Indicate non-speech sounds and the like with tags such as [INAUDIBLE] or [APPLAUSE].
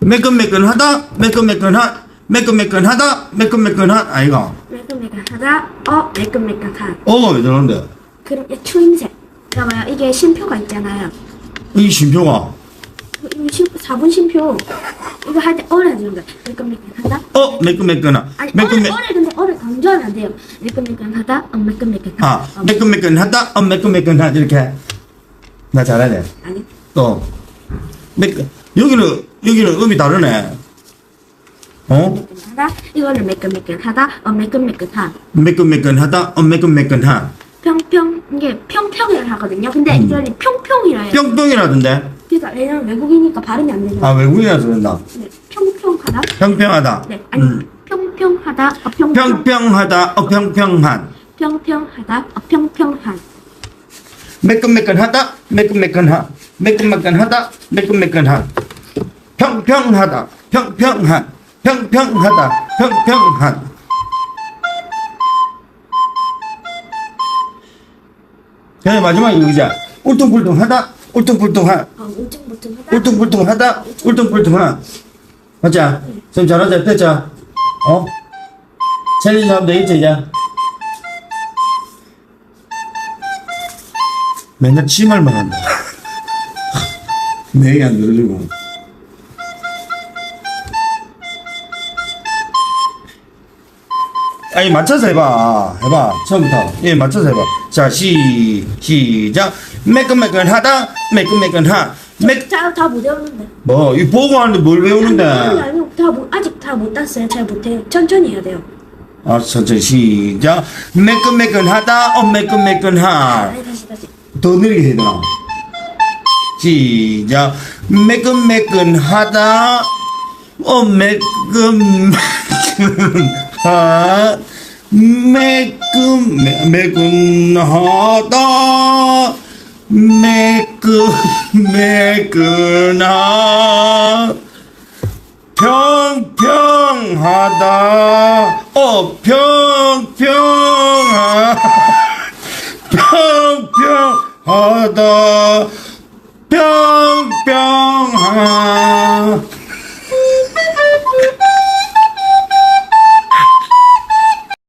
매끈매끈하다 매끈매끈하 매끈매끈하다 매끈매끈한 아이가 매끈매끈하다. 어, 매끈매끈한. 어가 왜 저런데 그럼 이 추임새. 그러면 이게 쉼표가 있잖아요. 이 심표가 이 쉼, 4분 쉼표. 이거 할 때 어를 해주는 거야. 매끈매끈하다. 어 매끈매끈하 아니, 매끈매 어를, 어를 근데 어를 강조하면 안 돼요. 매끈매끈하다. 어, 매끈매끈하다. 아 어, 매끈매끈하다 어 매끈매끈하 이렇게 나 잘하네 아니. 또 매끈 여기는 여기는 음이 다르네 어. 이거를 매끈매끈하다. 어, 매끈매끈한. 매끈매끈하다 어 매끈매끈하 평평 이게 평평을 하거든요. 근데 이거를 평평이라 해요. 뿅뿅이라던데 그러니까 왜냐면 외국이니까 발음이 안 되죠. 아 외국이라서 그런다 네, 평평하다. 평평하다 네, 아니 음. 평평하다. 어, 평평. 평평하다 어 평평한 평평하다. 어, 평평한. 매끈매끈하다 매끈매끈하 매끈매끈하다 매끈매끈한 평평하다. 평평한 평평하다. 평평한. 그다음에 마지막에 이거자. 울퉁불퉁하다. 울퉁불퉁한 어, 울퉁불퉁하다. 울퉁불퉁하다. 울퉁불퉁한 맞자 좀 잘하자. 됐자 어? 챌린지 하면 되겠지 이제 맨날 치말만 한다. [LAUGHS] 매일 안 들어주고 아니 맞춰서 해봐 해봐 처음부터 예 맞춰서 해봐 자 시, 시작 매끈매끈하다 매끈매끈하 매, 자, 다못 외우는데. 뭐, 이 보고 하는데 뭘 외우는데? 아니고 다 못, 아직 다 못 땄어요. 잘 못해요. 천천히 해야 돼요. 아, 천천히 시작. 매끈매끈하다, 어, 매끈매끈하. 아니 다시 다시. 더 느리게 해야 되나? 시작. 매끈매끈하다, 어, 매끈매끈 하. 매끈, 매, 매끈하다. 매끈, 매끈하. 평평하다. 어, 평평하. 평평하다. 평평하.